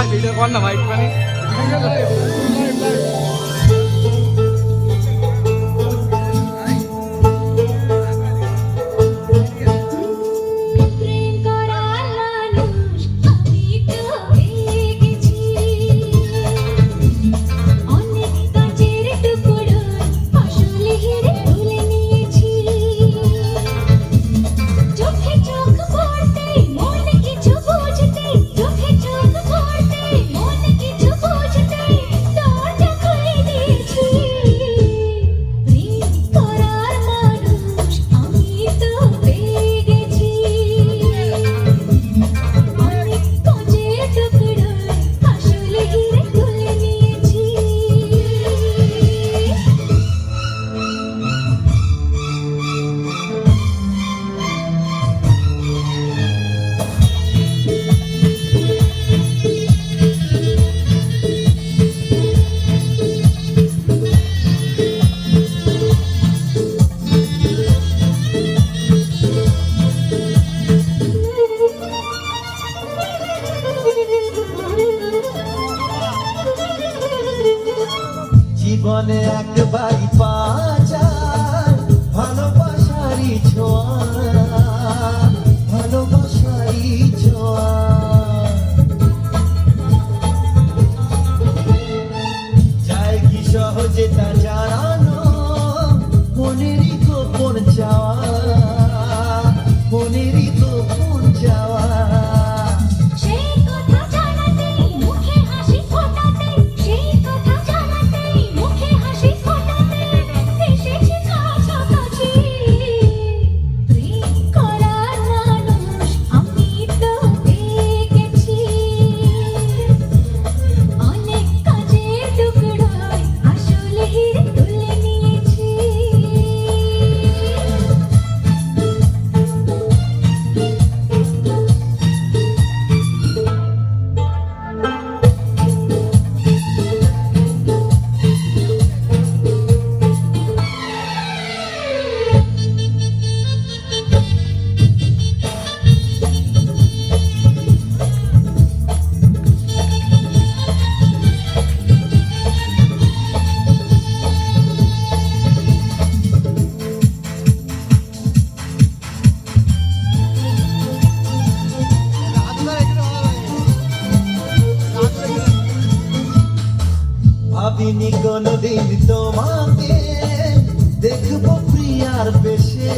ভাই ভিডিও কর না ভাই একটুখানি জীবনে একবারই পাচার ভালোবাসারই ছোঁয়া, ভালোবাসারই কি সহজে তা জানানো, মনেরই গোপন চাওয়া, মনেরই গোপন চাওয়া। দিনই কোনদিন তোমাকে দেখব প্রিয়ার বেশে।